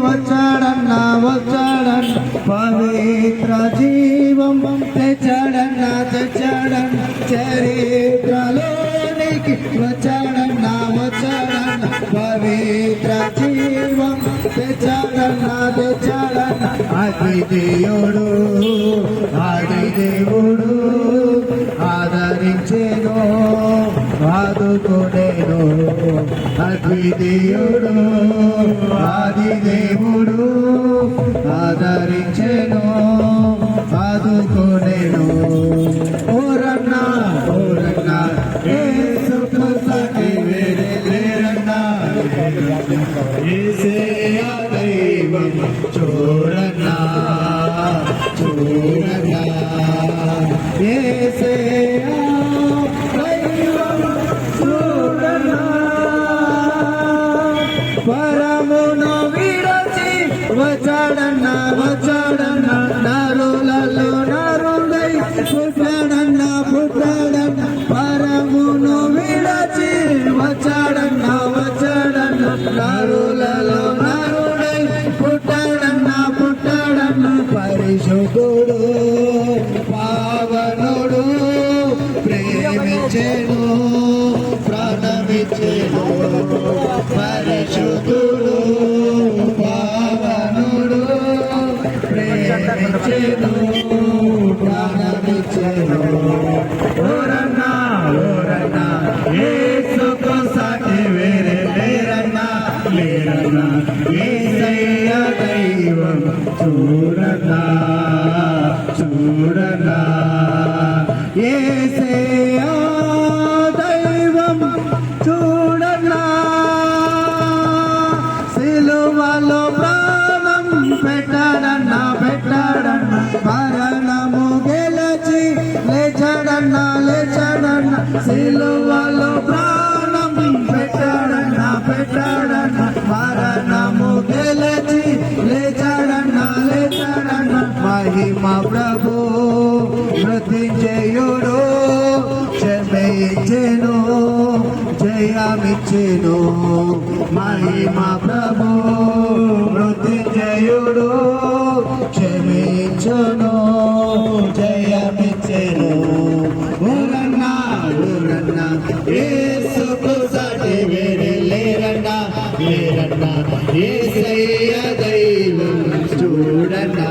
వచ్చాడన్న వచ్చాడన్న పవిత్ర జీవం తెచ్చాడన్న తెచ్చాడన్న చరిత్రలోనికి వచ్చాడన్న వచ్చాడన్న పవిత్ర జీవం తెచ్చాడన్న తెచ్చాడన్న. అది దేవుడు అది దేవుడు. ఆదరించేను ఆదుకునేను అద్వితీయుడు ఆది దేవుడు. ఆదరించేను ఆదుకునే దైవం చూడన్నా చూడన్నా యేసేయ వచ్చాడన్న వచ్చాడన్న పరిశుద్ధుడు పావనుడు ప్రేమించెను ప్రాణమిచ్చెను. దైవం చూడన్నా చూడన్నా దైవం చూడన్నా సిలువలో ప్రాణం పెట్టడన్న పెట్టాడన్న మరణము గెలచి లేచాడన్న లేచాడన్న సిలువలో మహిమ ప్రభు మృత్యుంజయుడు క్షమించెను జయమిచ్చెను. మహిమ ప్రభు మృత్యుంజయుడు క్షమించును జయమిచ్చెను. ఊరన్నా ఊరన్నా యేసుకు సాటి వేరే లేరన్నా లేరన్నా యేసయ్య దైవం చూడన్నా.